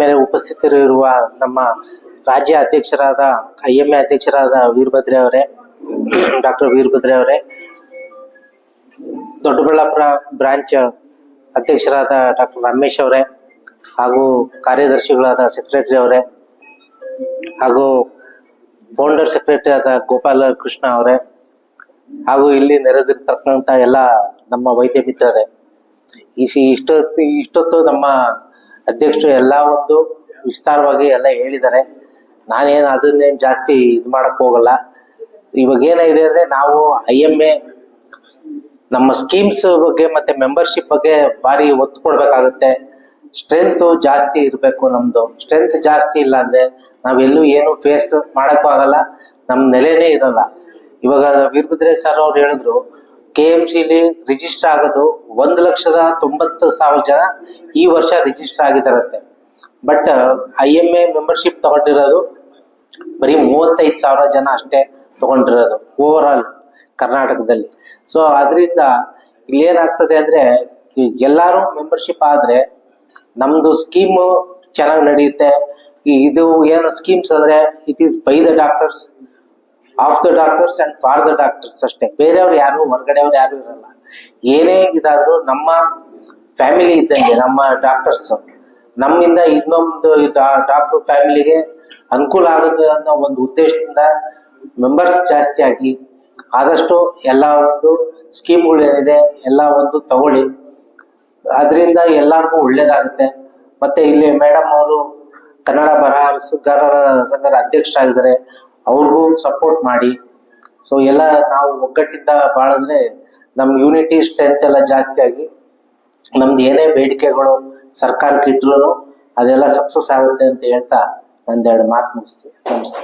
ಮೇಲೆ ಉಪಸ್ಥಿತರಿರುವ ನಮ್ಮ ರಾಜ್ಯ ಅಧ್ಯಕ್ಷರಾದ ಐ ಎಂ ಎ ಅಧ್ಯಕ್ಷರಾದ ವೀರಭದ್ರೆ ಅವರೇ, ಡಾಕ್ಟರ್ ವೀರಭದ್ರೆ ಅವರೇ, ದೊಡ್ಡಬಳ್ಳಾಪುರ ಬ್ರಾಂಚ್ ಅಧ್ಯಕ್ಷರಾದ ಡಾಕ್ಟರ್ ರಮೇಶ್ ಅವರೇ, ಹಾಗೂ ಕಾರ್ಯದರ್ಶಿಗಳಾದ ಸೆಕ್ರೆಟರಿ ಅವರೇ, ಹಾಗೂ ಫೌಂಡರ್ ಸೆಕ್ರೆಟರಿ ಆದ ಗೋಪಾಲ ಕೃಷ್ಣ ಅವರೇ, ಹಾಗೂ ಇಲ್ಲಿ ನೆರೆದಿರ್ತಕ್ಕಂಥ ಎಲ್ಲ ನಮ್ಮ ವೈದ್ಯ ಮಿತ್ರರೇ. ಈ ಇಷ್ಟೊತ್ತು ಇಷ್ಟೊತ್ತು ನಮ್ಮ ಅಧ್ಯಕ್ಷರು ಎಲ್ಲ ಒಂದು ವಿಸ್ತಾರವಾಗಿ ಎಲ್ಲ ಹೇಳಿದ್ದಾರೆ. ನಾನೇನು ಅದನ್ನೇನು ಜಾಸ್ತಿ ಇದು ಮಾಡಕ್ ಹೋಗಲ್ಲ. ಇವಾಗ ಏನಾಗಿದೆ ಅಂದ್ರೆ ನಾವು ಐ ಎಂ ಎ ನಮ್ಮ ಸ್ಕೀಮ್ಸ್ ಬಗ್ಗೆ ಮತ್ತೆ ಮೆಂಬರ್ಶಿಪ್ ಬಗ್ಗೆ ಭಾರಿ ಒತ್ತು ಕೊಡ್ಬೇಕಾಗುತ್ತೆ. ಸ್ಟ್ರೆಂತ್ ಜಾಸ್ತಿ ಇರಬೇಕು ನಮ್ದು. ಸ್ಟ್ರೆಂತ್ ಜಾಸ್ತಿ ಇಲ್ಲ ಅಂದ್ರೆ ನಾವೆಲ್ಲೂ ಏನು ಫೇಸ್ ಮಾಡಕ್ಕೂ ಆಗಲ್ಲ. ನಮ್ ನೆಲೆನೇ ಇರಲ್ಲ. ಇವಾಗ ವೀರಭದ್ರೆ ಸರ್ ಅವ್ರು ಹೇಳಿದ್ರು ಕೆ ಎಂ ಸಿಲಿ ರಿಜಿಸ್ಟರ್ ಆಗೋದು ಒಂದು ಲಕ್ಷದ ತೊಂಬತ್ತು ಸಾವಿರ ಜನ ಈ ವರ್ಷ register ಆಗಿದಾರಂತೆ but I M A membership ತಗೊಂಡಿರೋದು ಬರೀ ಮೂವತ್ತೈದು ಸಾವಿರ ಜನ ಅಷ್ಟೇ ತಗೊಂಡಿರೋದು ಓವರ್ ಆಲ್ ಕರ್ನಾಟಕದಲ್ಲಿ. ಸೊ ಅದರಿಂದ ಇಲ್ಲಿ ಏನಾಗ್ತದೆ ಅಂದ್ರೆ ಎಲ್ಲಾರು ಮೆಂಬರ್ಶಿಪ್ ಆದ್ರೆ ನಮ್ದು ಸ್ಕೀಮು ಚೆನ್ನಾಗಿ ನಡೆಯುತ್ತೆ. ಇದು ಏನು ಸ್ಕೀಮ್ಸ್ ಅಂದ್ರೆ it is by the doctors of the doctors and for the doctors ಅಷ್ಟೇ. ಬೇರೆಯವ್ರು ಯಾರು, ಹೊರಗಡೆಯವ್ರು ಯಾರು ಇರಲ್ಲ. ಏನೇ ಇದಾದ್ರೂ ನಮ್ಮ ಫ್ಯಾಮಿಲಿ ಇದ್ದಂಗೆ, ನಮ್ಮ ಡಾಕ್ಟರ್ಸ್ ನಮ್ಮಿಂದ ಇನ್ನೊಂದು ಡಾಕ್ಟರ್ ಫ್ಯಾಮಿಲಿಗೆ ಅನುಕೂಲ ಆಗುತ್ತೆ ಅನ್ನೋ ಒಂದು ಉದ್ದೇಶದಿಂದ ಮೆಂಬರ್ಸ್ ಜಾಸ್ತಿ ಆಗಿ ಆದಷ್ಟು ಎಲ್ಲ ಒಂದು ಸ್ಕೀಮ್ಗಳು ಏನಿದೆ, ಎಲ್ಲ ಒಂದು ತಗೊಳ್ಳಿ. ಅದರಿಂದ ಎಲ್ಲರಿಗೂ ಒಳ್ಳೇದಾಗುತ್ತೆ. ಮತ್ತೆ ಇಲ್ಲಿ ಮೇಡಮ್ ಅವರು ಕನ್ನಡ ಬರಹಗಾರರ, ಸಂಘದ ಅಧ್ಯಕ್ಷರಾಗಿದ್ದಾರೆ. ಅವ್ರಿಗೂ ಸಪೋರ್ಟ್ ಮಾಡಿ. ಸೊ ಎಲ್ಲ ನಾವು ಒಗ್ಗಟ್ಟಿಂದ ಬಾಳಿದ್ರೆ ನಮ್ ಯೂನಿಟಿ ಸ್ಟ್ರೆಂತ್ ಎಲ್ಲ ಜಾಸ್ತಿ ಆಗಿ, ನಮ್ದು ಏನೇ ಬೇಡಿಕೆಗಳು ಸರ್ಕಾರಕ್ಕೆ ಇಟ್ರು ಅದೆಲ್ಲ ಸಕ್ಸಸ್ ಆಗುತ್ತೆ ಅಂತ ಹೇಳ್ತಾ ಒಂದೆರಡು ಮಾತು ಮುಗಿಸ್ತೀನಿ. ನಮಸ್ತೆ.